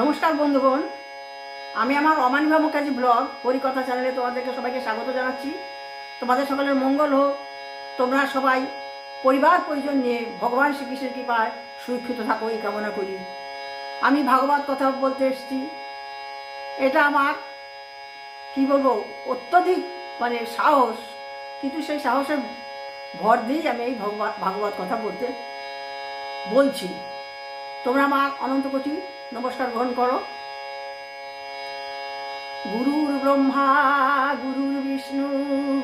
নমস্কার বন্ধুগণ। আমি আমার অমানিভা মুখার্জি ব্লগ পরিকথা চ্যানেলে তোমাদেরকে সবাইকে স্বাগত জানাচ্ছি। তোমাদের সকলের মঙ্গল হোক। তোমরা সবাই পরিবার পরিজন নিয়ে ভগবান শ্রীকৃষ্ণের কৃপায় সুরক্ষিত থাকো এই কামনা করি। আমি ভাগবত কথা বলতে এসেছি। এটা আমার, কি বলব, অত্যধিক মানে সাহস। কিন্তু সেই সাহসের ভর দিয়েই আমি এই ভগবত ভাগবত কথা বলতে বলছি। তোমরা আমার অনন্ত কোটি নমস্কার, গ্রহণ করো। গুরুর ব্রহ্মা, গুরুর বিষ্ণু,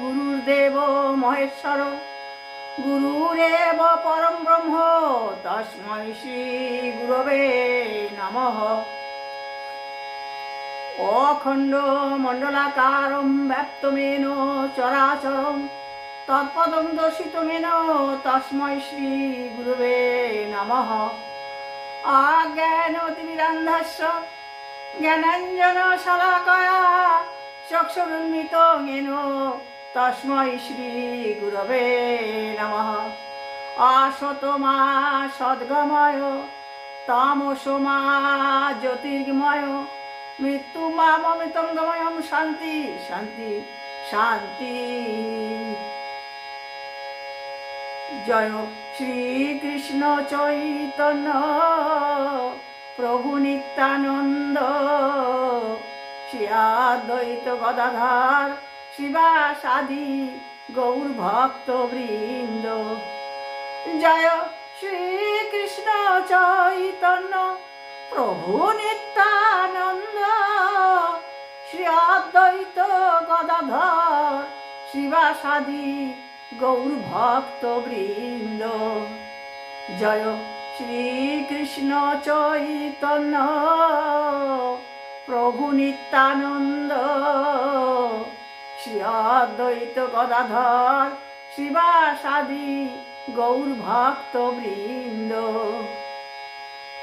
গুরুর দেব, মহেশ্বর গুরুরেব পরম ব্রহ্ম, তস্মৈ শ্রী গুরবে নমঃ। অখণ্ড মণ্ডলাকারম ব্যপ্তমেন চরাচরম, তৎপদম দর্শিতমেন তস্মৈ শ্রী গুরুবে নমঃ। অজ্ঞানতিমিরান্ধস্য জ্ঞানাঞ্জন শলাকয়া চক্ষুরুন্মিত জ্ঞেন তস্মৈ শ্রী গুরবে নমঃ। অসতমা সদ্গময় তামসমা জ্যোতির্গময় মৃত্যু মামৃতঙ্গময়ম শান্তি শান্তি শান্তি। জয় শ্রীকৃষ্ণ চৈতন্য, প্রভু নিত্যানন্দ, শ্রী আদ্বৈত গদাধার, শিবাসাদি গৌর ভক্ত বৃন্দ। জয় শ্রীকৃষ্ণ চৈতন্য, প্রভু নিত্যানন্দ, শ্রী অদ্বৈত গদাধর, শিবাসাদি গৌর ভক্ত বৃন্দ। জয় শ্রীকৃষ্ণ চৈতন্য। প্রভু নিত্যানন্দ। শ্রী অদ্বৈত গদাধর শিবাসাদি গৌর ভক্ত বৃন্দ।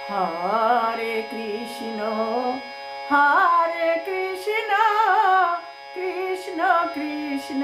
হরে কৃষ্ণ হরে কৃষ্ণ কৃষ্ণ কৃষ্ণ।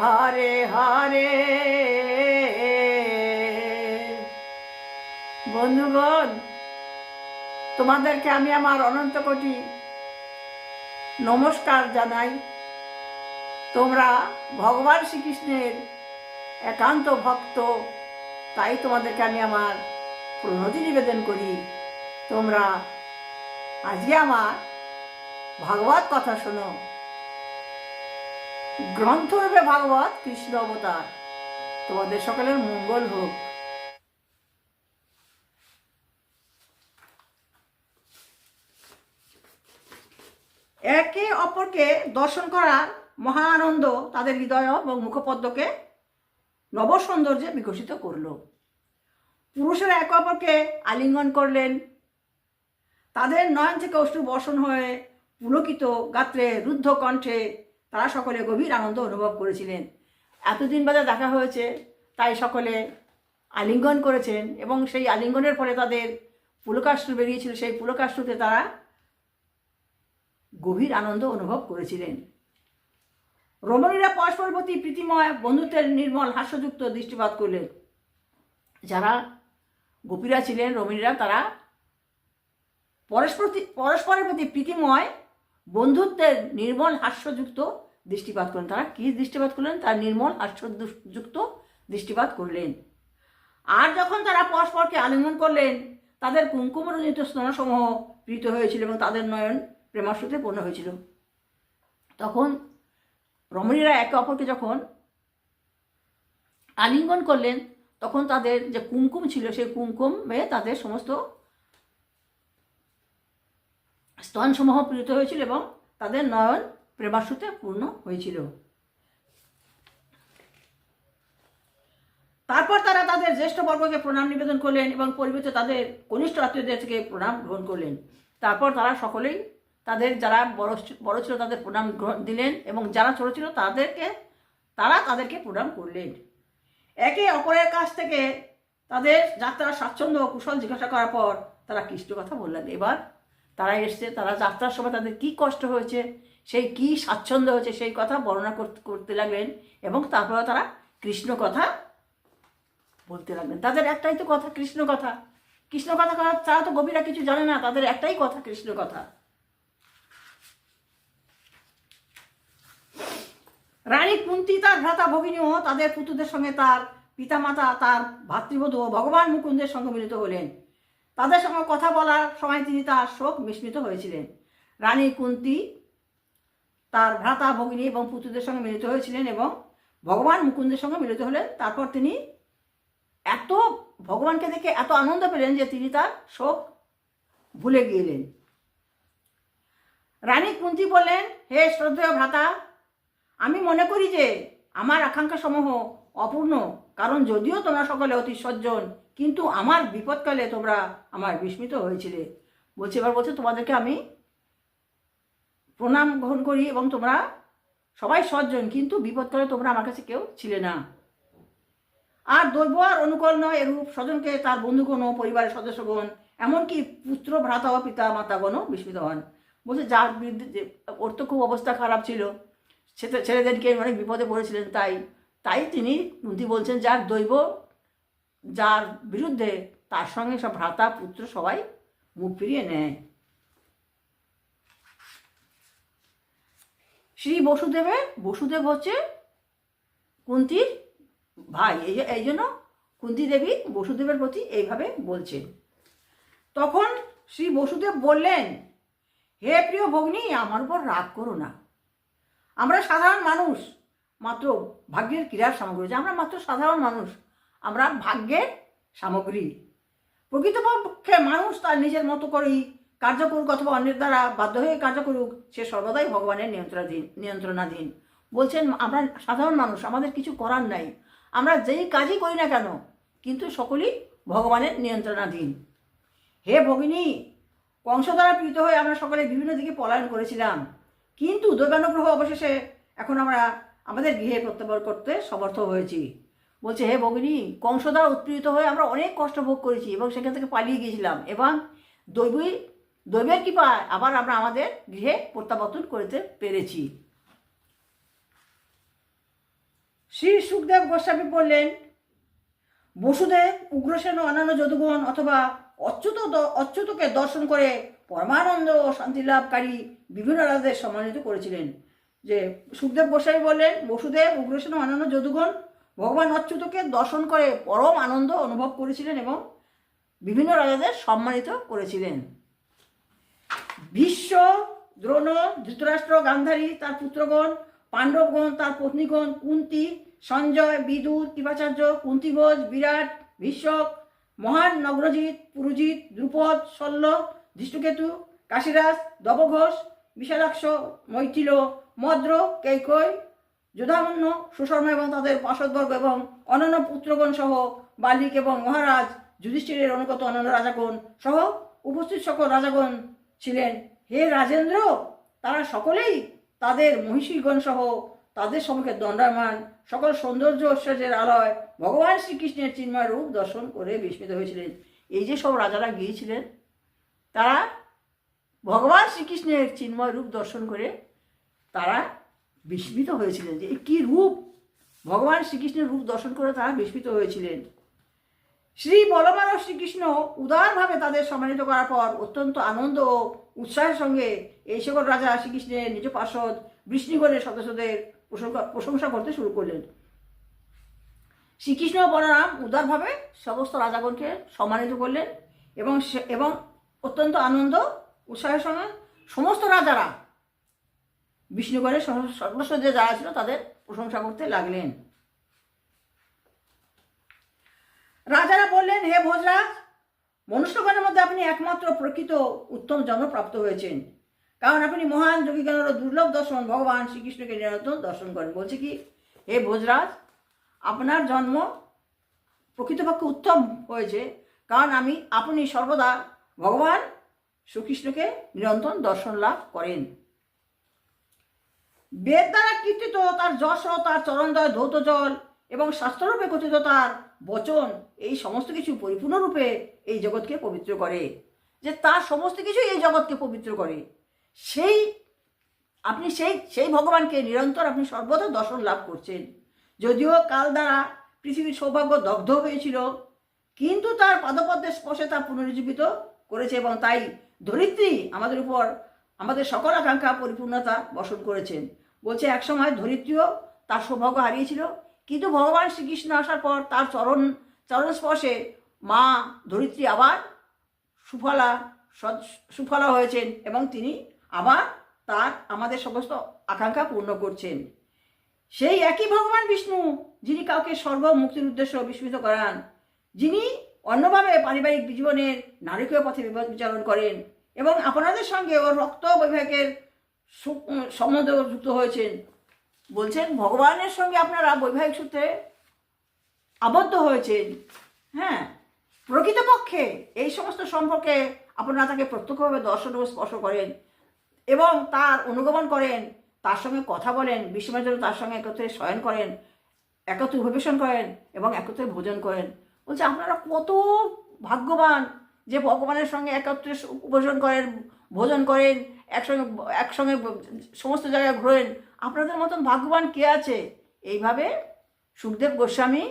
হরে হরে। বন্ধুগণ, তোমাদেরকে আমি আমার অনন্ত কোটি নমস্কার জানাই। তোমরা ভগবান শ্রীকৃষ্ণের একান্ত ভক্ত, তাই তোমাদেরকে আমি আমার প্রণতি নিবেদন করি। তোমরা আজকে আমার ভাগবত কথা শোনো। গ্রন্থরূপে ভাগবত, কৃষ্ণ অবতার। তোমাদের সকলের মঙ্গল হোক। একে অপরকে দর্শন করার মহা আনন্দ তাদের হৃদয় এবং মুখপদ্মকে নবসৌন্দর্যে বিকশিত করল। পুরুষেরা একে অপরকে আলিঙ্গন করলেন। তাদের নয়ন থেকে অশ্রু বর্ষণ হয়ে পুলকিত গাত্রে রুদ্ধ কণ্ঠে তারা সকলে গভীর আনন্দ অনুভব করেছিলেন। এতদিন বাদে দেখা হয়েছে, তাই সকলে আলিঙ্গন করেছেন এবং সেই আলিঙ্গনের ফলে তাদের পুলকাশ্রু বেরিয়েছিল। সেই পুলকাশ্রুতে তারা গভীর আনন্দ অনুভব করেছিলেন। রমণীরা পরস্পর প্রতি প্রীতিময়, বন্ধুত্বের নির্মল, হাস্যযুক্ত দৃষ্টিপাত করলেন। যারা গোপীরা ছিলেন রমণীরা তারা পরস্পর পরস্পরের প্রতি প্রীতিময় বন্ধুত্বের নির্মল হাস্যযুক্ত দৃষ্টিপাত করলেন। তারা কী দৃষ্টিপাত করলেন? তার নির্মল হাস্যযুক্ত দৃষ্টিপাত করলেন। আর যখন তারা পরস্পরকে আলিঙ্গন করলেন, তাদের কুঙ্কুমরঞ্জিত স্তনসমূহ প্রীত হয়েছিল এবং তাদের নয়ন প্রেমাশ্রুতে পূর্ণ হয়েছিল। তখন রমণীরা একে অপরকে যখন আলিঙ্গন করলেন, তখন তাদের যে কুমকুম ছিল, সেই কুমকুমে তাদের সমস্ত স্তনসমূহ পীড়িত হয়েছিল এবং তাদের নয়ন প্রেমাশ্রুতে পূর্ণ হয়েছিল। তারপর তারা তাদের জ্যেষ্ঠ বর্গকে প্রণাম নিবেদন করলেন এবং পরিবর্তে তাদের কনিষ্ঠ আত্মীয়দের থেকে প্রণাম গ্রহণ করলেন। তারপর তারা সকলেই তাদের যারা বড় বড় ছিল তাদের প্রণাম গ্রহণ দিলেন এবং যারা ছোট ছিল তাদেরকে, তারা তাদেরকে প্রণাম করলেন। একে অপরের কাছ থেকে তাদের যাত্রার স্বাচ্ছন্দ্য কুশল জিজ্ঞাসা করার পর তারা কৃষ্ণ কথা বললেন। এবার তারা এসছে, তারা যাত্রার সময় তাদের কি কষ্ট হয়েছে, সেই কি স্বাচ্ছন্দ্য হয়েছে সেই কথা বর্ণনা করতে লাগলেন এবং তারপরে তারা কৃষ্ণ কথা বলতে লাগলেন। তাদের একটাই তো কথা, কৃষ্ণ কথা। কৃষ্ণ কথা তারা তো গভীরা কিছু জানে না, তাদের একটাই কথা, কৃষ্ণ কথা। রানী কুন্তি তার ভ্রাতা ভগিনীও তাদের পুত্রদের সঙ্গে তার পিতামাতা, তার ভাতৃবধূ ও ভগবান মুকুন্দের সঙ্গে মিলিত হলেন। তাদের সঙ্গে কথা বলার সময় তিনি তার শোক বিস্মিত হয়েছিলেন। রানী কুন্তি তার ভ্রাতা, ভগিনী এবং পুত্রদের সঙ্গে মিলিত হয়েছিলেন এবং ভগবান মুকুন্দের সঙ্গে মিলিত হলেন। তারপর তিনি এত ভগবানকে দেখে এত আনন্দ পেলেন যে তিনি তার শোক ভুলে গিয়েলেন রানী কুন্তি বললেন, হে শ্রদ্ধেয় ভ্রাতা, আমি মনে করি যে আমার আকাঙ্ক্ষা সমূহ অপূর্ণ, কারণ যদিও তোমরা সকলে অতি সজ্জন কিন্তু আমার বিপদকালে তোমরা আমার বিস্মিত হয়েছিলে। বলছে, এবার বলছে, তোমাদেরকে আমি প্রণাম গ্রহণ করি এবং তোমরা সবাই সজ্জন, কিন্তু বিপদকালে তোমরা আমার কাছে কেউ ছিলে না। আর দৈব আর অনুকূল নয় এরূপ স্বজনকে তার বন্ধুগণ পরিবারের সদস্যগণ, এমনকি পুত্র, ভ্রাতা ও পিতা মাতাগণও বিস্মিত হন। বলছে, যার বিরুদ্ধে ওর তো খুব অবস্থা খারাপ ছিল সেটা ছেলেদেরকে অনেক বিপদে পড়েছিলেন, তাই তাই তিনি কুন্তি বলছেন, যার দৈব যার বিরুদ্ধে তার সঙ্গে সব ভ্রাতা পুত্র সবাই মুখ ফিরিয়ে নেয়। শ্রী বসুদেবের বসুদেব হচ্ছে কুন্তির ভাই। এই এই জন্য কুন্তি দেবী বসুদেবের প্রতি এইভাবে বলছেন। তখন শ্রী বসুদেব বললেন, হে প্রিয় ভগ্নী, আমার উপর রাগ করো না। আমরা সাধারণ মানুষ, মাত্র ভাগ্যের ক্রীড়ার সামগ্রী। আমরা মাত্র সাধারণ মানুষ। আমরা ভাগ্যের সামগ্রী। প্রকৃতপক্ষে মানুষ তার নিজের মতো করেই কার্য করুক অথবা অন্যের দ্বারা বাধ্য হয়ে কার্য করুক, সে সর্বদাই ভগবানের নিয়ন্ত্রণাধীন নিয়ন্ত্রণাধীন। বলছেন, আমরা সাধারণ মানুষ, আমাদের কিছু করার নাই। আমরা যেই কাজই করি না কেন, কিন্তু সকলেই ভগবানের নিয়ন্ত্রণাধীন। হে ভগিনী, কংস দ্বারা পীড়িত হয়ে আমরা সকলে বিভিন্ন দিকে পলায়ন করেছিলাম। কিন্তু দৈবানুগ্রহ অবশেষে এখন আমরা আমাদের গৃহে প্রত্যাবর করতে সমর্থ হয়েছি। বলছে, হে ভগিনী কংস দ্বারা উৎপীড়িত হয়ে আমরা অনেক কষ্ট ভোগ করেছি এবং সেখান থেকে পালিয়ে গিয়েছিলাম। এবং দৈবী, দৈবের কৃপায় আবার আমরা আমাদের গৃহে প্রত্যাবর্তন করতে পেরেছি। শ্রী সুখদেব গোস্বামী বললেন, বসুদেব, উগ্রসেন ও অন্যান্য যদুগণ অথবা অচ্যুত অচ্যুতকে দর্শন করে পরমানন্দ ও শান্তি লাভকারী বিভিন্ন রাজাদের সম্মানিত করেছিলেন। যে সুখদেব গোস্বামী বললেন, বসুদেব, উগ্রসেন ও অন্যান্য যদুগণ ভগবান অচ্যুতকে দর্শন করে পরম আনন্দ অনুভব করেছিলেন এবং বিভিন্ন রাজাদের সম্মানিত করেছিলেন। ভীষ্ম, দ্রোণ, ধৃতরাষ্ট্র, গান্ধারী, তার পুত্রগণ, পাণ্ডবগণ, তার পত্নীগণ, কুন্তি, সঞ্জয়, বিদুর, কৃপাচার্য, কুন্তিভোজ, বিরাট, ভীষ্মক, মহান নগ্রজিৎ পুরুজিৎ, দ্রুপদ শল্য ধৃষ্টকেতু, কাশীরাজ, দবঘোষ, বিশালাক্ষ, মৈথিল, মদ্র কৈকই যোধামন্য সুশর্মা এবং তাদের পার্শ্বদবর্গ এবং অন্যান্য পুত্রগণ সহ বালিক এবং মহারাজ, যুধিষ্ঠিরের অনুগত অন্যান্য রাজাগণ সহ উপস্থিত সকল রাজাগণ ছিলেন। হে রাজেন্দ্র, তারা সকলেই তাদের মহিষীগণ সহ তাদের সম্মুখে দণ্ডায়মান সকল সৌন্দর্য ঐশ্বর্যের আলয় ভগবান শ্রীকৃষ্ণের চিন্ময় রূপ দর্শন করে বিস্মিত হয়েছিলেন। এই যে সব রাজারা গিয়েছিলেন, তারা ভগবান শ্রীকৃষ্ণের চিন্ময় রূপ দর্শন করে তারা বিস্মিত হয়েছিলেন যে কী রূপ? ভগবান শ্রীকৃষ্ণের রূপ দর্শন করে তারা বিস্মিত হয়েছিলেন। শ্রী বলবান ও শ্রীকৃষ্ণ উদারভাবে তাদের সম্মানিত করার পর অত্যন্ত আনন্দ ও উৎসাহের সঙ্গে এই সকল রাজা শ্রীকৃষ্ণের নিজ পার্শ্বদ বৃষ্ণিগণের সদস্যদের প্রশংসা করতে শুরু করলেন। শ্রীকৃষ্ণ বলরাম উদারভাবে সমস্ত রাজাগণকে সম্মানিত করলেন এবং এবং অত্যন্ত আনন্দ, উৎসাহের সঙ্গে সমস্ত রাজারা বিষ্ণুগণের সহ- সদস্য যে যারা ছিল তাদের প্রশংসা করতে লাগলেন। রাজারা বললেন, হে ভোজরাজ মনুষ্যগণের মধ্যে আপনি একমাত্র প্রকৃত উত্তম জন্ম প্রাপ্ত হয়েছেন। কারণ আপনি মহান যোগীগণের দুর্লভ দর্শন, ভগবান শ্রীকৃষ্ণকে নিরন্তর দর্শন করেন। বলছে কি, হে ভোজরাজ আপনার জন্ম প্রকৃতপক্ষে উত্তম হয়েছে, কারণ আমি, আপনি সর্বদা ভগবান শ্রীকৃষ্ণকে নিরন্তর দর্শন লাভ করেন। বেদ দ্বারা কীর্তিত তার যশ, তার চরণদয়, ধৌত জল এবং শাস্ত্ররূপে কথিত তার বচন, এই সমস্ত কিছু পরিপূর্ণরূপে এই জগৎকে পবিত্র করে। যে তার সমস্ত কিছুই এই জগৎকে পবিত্র করে। সেই, আপনি সেই সেই ভগবানকে নিরন্তর আপনি সর্বদা দর্শন লাভ করছেন। যদিও কাল দ্বারা পৃথিবীর সৌভাগ্য দগ্ধ হয়েছিল, কিন্তু তার পাদপদ্মের স্পর্শে তা পুনরুজ্জীবিত করেছে এবং তাই ধরিত্রী আমাদের উপর আমাদের সকল আকাঙ্ক্ষা পরিপূর্ণতা বসন করেছেন। বলছে একসময় ধরিত্রীও তার সৌভাগ্য হারিয়েছিল। কিন্তু ভগবান শ্রীকৃষ্ণ আসার পর তার চরণ চরণ স্পর্শে মা ধরিত্রী আবার সুফলা সুফলা হয়েছেন এবং তিনি আবার তার আমাদের সমস্ত আকাঙ্ক্ষা পূর্ণ করছেন। সেই একই ভগবান বিষ্ণু যিনি কাউকে স্বর্গ মুক্তির উদ্দেশ্য বিস্মিত করান যিনি অন্যভাবে পারিবারিক জীবনের নারকীয় পথে বিচারণ করেন এবং আপনাদের সঙ্গে ওর রক্ত উম, সম্বন্ধ যুক্ত হয়েছেন। বলছেন, ভগবানের সঙ্গে আপনারা বৈবাহিক সূত্রে আবদ্ধ হয়েছেন। হ্যাঁ প্রকৃতপক্ষে এই সমস্ত সম্পর্কে আপনারা তাকে প্রত্যক্ষভাবে দর্শন ও স্পর্শ করেন এবং তার অনুগমন করেন, তার সঙ্গে কথা বলেন, বিশ্বমের জন্য তার সঙ্গে একত্রে শয়ন করেন, একত্রে উপবেশন করেন এবং একত্রে ভোজন করেন। বলছে, আপনারা কত ভাগ্যবান যে ভগবানের সঙ্গে একত্রে উপবেশন করেন, ভোজন করেন একসঙ্গে একসঙ্গে সমস্ত জায়গায় ঘোরেন। আপনাদের মতন ভাগ্যবান কে আছে? এইভাবে সুখদেব গোস্বামী,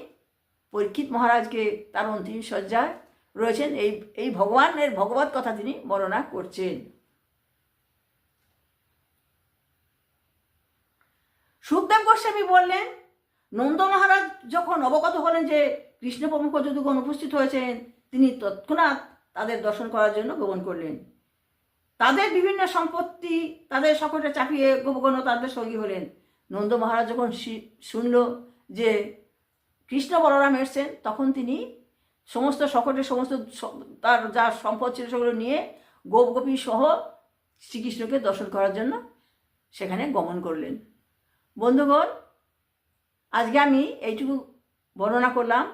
পরীক্ষিত মহারাজকে তার অন্তিম সজ্জায় রয়েছেন। এই এই ভগবানের ভগবত কথা তিনি বর্ণনা করছেন। সুখদেব গোস্বামী বললেন, নন্দ মহারাজ যখন অবগত হলেন যে কৃষ্ণ প্রমুখ যদুগণ উপস্থিত হয়েছেন, তিনি তৎক্ষণাৎ তাদের দর্শন করার জন্য গমন করলেন। তাদের বিভিন্ন সম্পত্তি, তাদের সকলে চাপিয়ে গোপগণ তাদের সঙ্গী হলেন। নন্দ মহারাজ যখন শুনল যে কৃষ্ণ বলরাম এসছেন, তখন তিনি সমস্ত সকলের সমস্ত তার যা সম্পদ ছিল সেগুলো নিয়ে গোপ গোপী সহ শ্রীকৃষ্ণকে দর্শন করার জন্য সেখানে গমন করলেন। বন্ধুগণ, আজকে আমি এইটুকু বর্ণনা করলাম।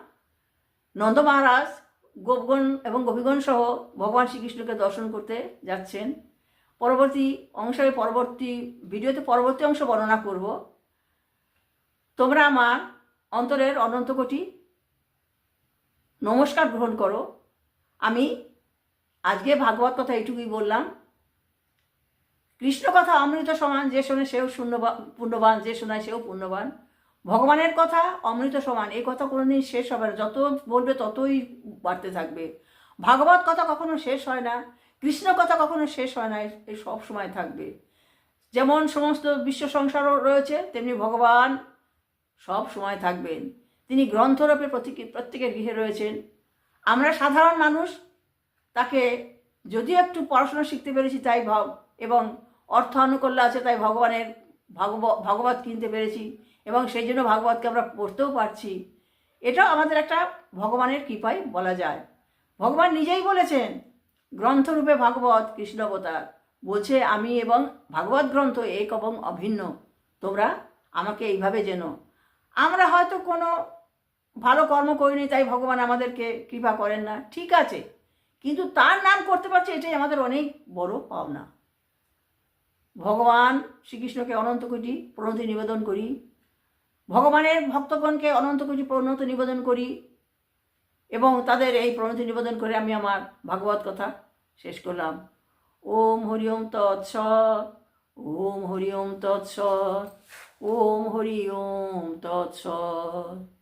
নন্দ মহারাজ গোপগণ এবং গোপীগণ সহ ভগবান শ্রীকৃষ্ণকে দর্শন করতে যাচ্ছেন। পরবর্তী অংশে পরবর্তী ভিডিওতে পরবর্তী অংশ বর্ণনা করব। তোমরা আমার অন্তরের অনন্ত কোটি নমস্কার গ্রহণ করো। আমি আজকে ভাগবত কথা এইটুকুই বললাম। কৃষ্ণ কথা অমৃত সমান যে শোনে সেও শূন্যবান পুণ্যবান, যে শোনায় সেও পুণ্যবান। ভগবানের কথা, অমৃত সমান, এই কথা কোনোদিন শেষ হবে না। যত বলবে ততই বাড়তে থাকবে। ভাগবত কথা কখনো শেষ হয় না, কৃষ্ণ কথা কখনো শেষ হয় না এই সব সময় থাকবে। যেমন সমস্ত বিশ্ব সংসারও রয়েছে, তেমনি ভগবান সব সময় থাকবেন। তিনি গ্রন্থরূপে প্রত্যেকে প্রত্যেকের গৃহে রয়েছেন। আমরা সাধারণ মানুষ, তাকে যদিও একটু পড়াশোনা শিখতে পেরেছি তাই ভাব, এবং অর্থ অনুকূল্য আছে তাই ভগবানের ভাগব, ভাগবত কিনতে পেরেছি। এবং সেই জন্য ভাগবতকে আমরা পড়তেও পারছি। এটাও আমাদের একটা ভগবানের কৃপাই বলা যায়। ভগবান নিজেই বলেছেন, গ্রন্থরূপে ভাগবত কৃষ্ণ অবতার। বলছে, আমি এবং ভাগবত গ্রন্থ এক এবং অভিন্ন। তোমরা আমাকে এইভাবে যেন আমরা হয়তো কোনো ভালো কর্ম করিনি, তাই ভগবান আমাদেরকে কৃপা করেন না। ঠিক আছে, কিন্তু তার নাম করতে পারছে, এটাই আমাদের অনেক বড় পাওনা। ভগবান শ্রীকৃষ্ণকে অনন্ত কোটি প্রণতি নিবেদন করি। ভগবানের ভক্তগণকে অনন্ত কিছু প্রণত নিবেদন করি এবং তাদের এই প্রণতি নিবেদন করে আমি আমার ভাগবত কথা শেষ করলাম। ওম হরি ওম তৎসৎ ওম হরি ওম তৎসৎ ওম হরি ওম তৎসৎ